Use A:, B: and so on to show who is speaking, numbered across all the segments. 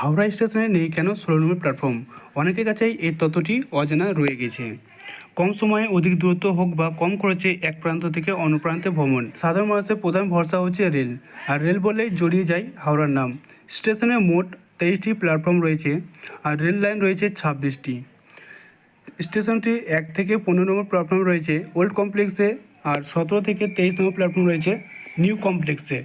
A: হাওড়া স্টেশনে নেই কেন ষোলো নম্বর প্ল্যাটফর্ম? অনেকের কাছেই এই তথ্যটি অজানা রয়ে গেছে। কম সময়ে অধিক দূরত্ব হোক বা কম খরচে এক প্রান্ত থেকে অন্য প্রান্তে ভ্রমণ। সাধারণ মানুষের প্রধান ভরসা হচ্ছে রেল। আর রেল বললেই জড়িয়ে যায় হাওড়ার নাম। স্টেশনে মোট তেইশটি প্ল্যাটফর্ম রয়েছে আর রেল লাইন রয়েছে ছাব্বিশটি। স্টেশনটি এক থেকে পনেরো নম্বর প্ল্যাটফর্ম রয়েছে ওল্ড কমপ্লেক্সে আর সতেরো থেকে তেইশ নম্বর প্ল্যাটফর্ম রয়েছে নিউ কমপ্লেক্সে।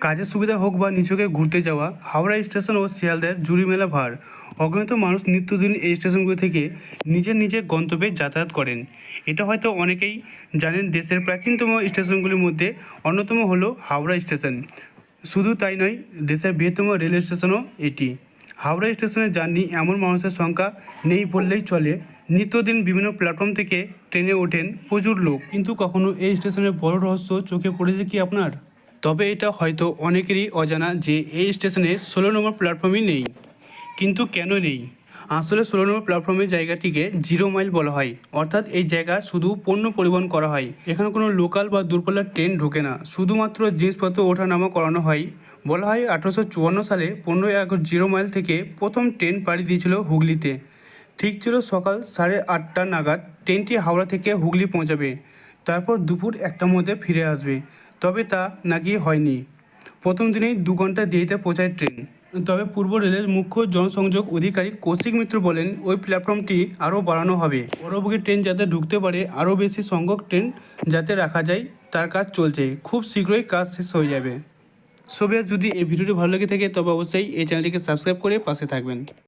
A: কাজের সুবিধা হোক বা নিচকে ঘুরতে যাওয়া, হাওড়া স্টেশন ও শিয়ালদার জুড়ি মেলা ভার। অগণিত মানুষ নিত্যদিন এই স্টেশনগুলি থেকে নিজের নিজের গন্তব্যে যাতায়াত করেন। এটা হয়তো অনেকেই জানেন দেশের প্রাচীনতম স্টেশনগুলির মধ্যে অন্যতম হলো হাওড়া স্টেশন। শুধু তাই নয়, দেশের বৃহত্তম রেল স্টেশনও এটি। হাওড়া স্টেশনে জার্নি এমন মানুষের সংখ্যা নেই বললেই চলে। নিত্যদিন বিভিন্ন প্ল্যাটফর্ম থেকে ট্রেনে ওঠেন প্রচুর লোক। কিন্তু কখনো এই স্টেশনের বড় রহস্য চোখে পড়েছে কি আপনার? তবে এটা হয়তো অনেকেরই অজানা যে এই স্টেশনে ষোলো নম্বর প্ল্যাটফর্মই নেই। কিন্তু কেন নেই? আসলে ষোলো নম্বর প্ল্যাটফর্মের জায়গাটিকে জিরো মাইল বলা হয়। অর্থাৎ এই জায়গা শুধু পণ্য পরিবহন করা হয়। এখানে কোনো লোকাল বা দূরপাল্লার ট্রেন ঢোকে না। শুধুমাত্র জিনিসপত্র ওঠানামা করানো হয়। বলা হয় আঠারোশো চুয়ান্ন সালে পনেরোই আগস্ট জিরো মাইল থেকে প্রথম ট্রেন পাড়ি দিয়েছিল হুগলিতে। ঠিক ছিল সকাল সাড়ে আটটা নাগাদ ট্রেনটি হাওড়া থেকে হুগলি পৌঁছাবে। তারপর দুপুর একটার মধ্যে ফিরে আসবে। তবে তা নাকি হয়নি। প্রথম দিনেই দু ঘণ্টা দেরিতে পৌঁছায় ট্রেন। তবে পূর্ব রেলের মুখ্য জনসংযোগ অধিকারী কৌশিক মিত্র বলেন, ওই প্ল্যাটফর্মটি আরও বাড়ানো হবে। পরবর্তী ট্রেন যাতে ঢুকতে পারে, আরও বেশি সংখ্যক ট্রেন যাতে রাখা যায়, তার কাজ চলছে। খুব শীঘ্রই কাজ শেষ হয়ে যাবে। সবে যদি এই ভিডিওটি ভালো লেগে থাকে, তবে অবশ্যই এই চ্যানেলটিকে সাবস্ক্রাইব করে পাশে থাকবেন।